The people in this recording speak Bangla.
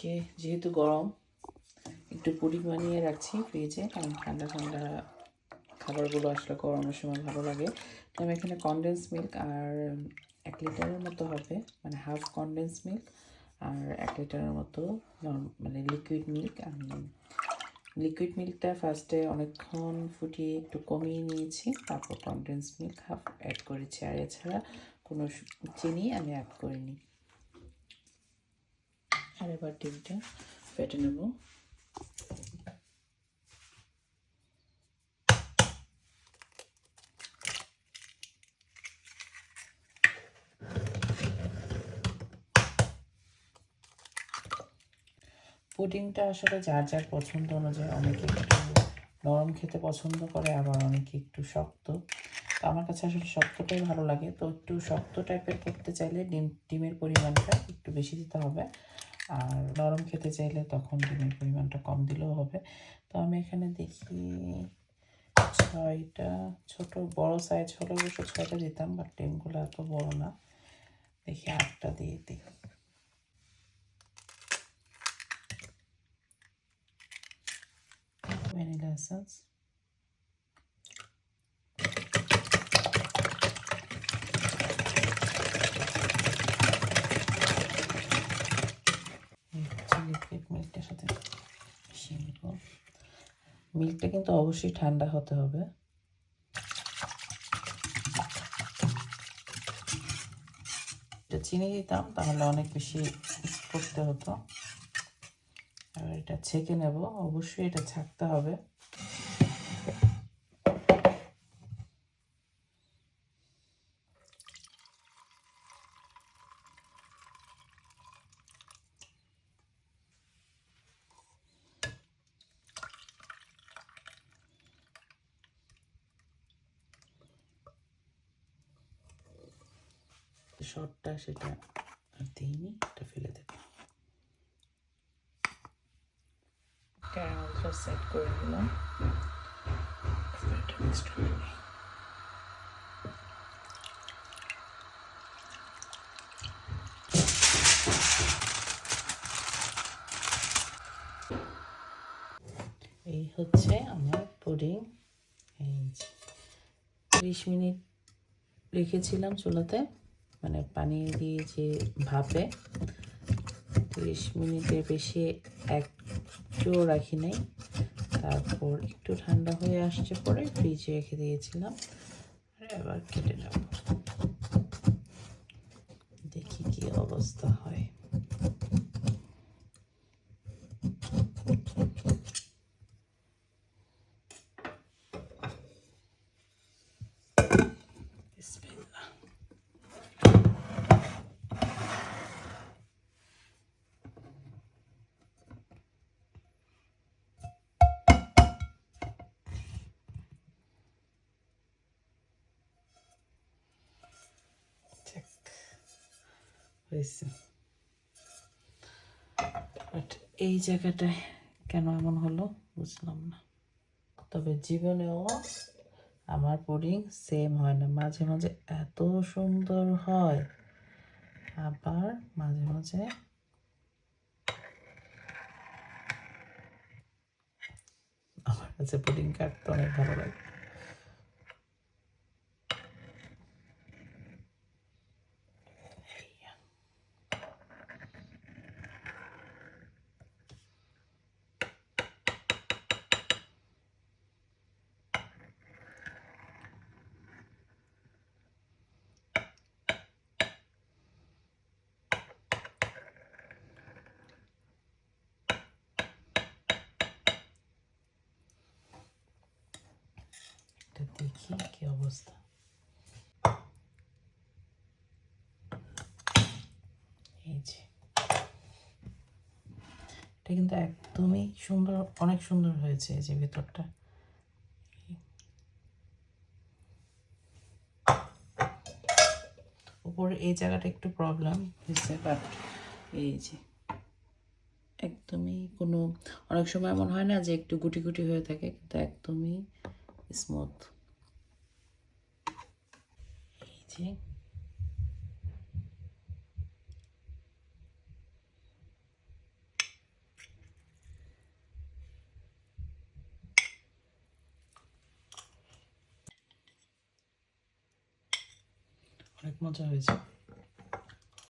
আজকে যেহেতু গরম, একটু পুডিং বানিয়ে রাখছি ফ্রিজে কারণ ঠান্ডা ঠান্ডা খাবারগুলো আসলে গরমের সময় ভালো লাগে। আমি এখানে কনডেন্স মিল্ক আর এক লিটারের মতো হবে মানে হাফ কনডেন্স মিল্ক আর এক লিটারের মতো মানে লিকুইড মিল্ক আমি লিকুইড মিল্কটা ফার্স্টে অনেকক্ষণ ফুটিয়ে একটু কমিয়ে নিয়েছি, তারপর কনডেন্স মিল্ক হাফ অ্যাড করেছি। আর এছাড়া কোনো চিনি আমি অ্যাড করিনি। আর এবার ডিমটা ফেটে নেব। পুডিংটা আসলে যার যার পছন্দ অনুযায়ী অনেকে একটু নরম খেতে পছন্দ করে, আবার অনেকে একটু শক্ত। তো আমার কাছে আসলে শক্তটাই ভালো লাগে। তো একটু শক্ত টাইপের করতে চাইলে ডিম, ডিমের পরিমাণটা একটু বেশি দিতে হবে। আর নরম খেতে চাইলে তখন ডিমের পরিমাণটা কম দিলেও হবে। তো আমি এখানে দেখি ছয়টা, ছোট বড় সাইজ হলে অবশ্য ছয়টা দিতাম বাট ডিমগুলো এত বড় না। দেখি আটটা দিয়ে দিই। Vanilla essence. লিকুইড মিল্কটার সাথে মিশিয়ে নিব মিল্কটা কিন্তু অবশ্যই ঠান্ডা হতে হবে। এটা চিনি দিতাম, তাহলে অনেক বেশি করতে হতো। আর এটা ছেঁকে নেব, অবশ্যই এটা ছাকতে হবে। শর্টটা সেটা আর দিইনি এটা ফেলে দেবো। ক্যারামেলটা সেট করে দিলাম। মিক্সড করে নিই এই হচ্ছে আমার পুডিং। এই ত্রিশ মিনিট রেখেছিলাম চুলাতে। মানে পানি দিয়ে যে ভাপে তিরিশ মিনিটের বেশি একটুও রাখি নাই। তারপর একটু ঠান্ডা হয়ে আসছে পরে ফ্রিজে রেখে দিয়েছিলাম। এবার কেটে নেব। হয়েছে বাট এই জায়গাটায় কেন এমন হলো বুঝলাম না। তবে জীবনেও আমার পুডিং সেম হয় না। মাঝে মাঝে এত সুন্দর হয়। আবার মাঝে মাঝে আমার কাছে পুডিং কাটতে অনেক ভালো লাগে এটা দেখি কি অবস্থা। এই যে। এটা কিন্তু একদমই সুন্দর, অনেক সুন্দর হয়েছে যে ভেতরটা। উপরে এই জায়গাটা একটু প্রবলেম হয়েছে বাট এই যে। একদমই কোনো, অনেক সময় এমন হয় না যে একটু গুটি গুটি হয়ে থাকে, কিন্তু একদমই smooth chrétien? Honnêtement, tu as raison.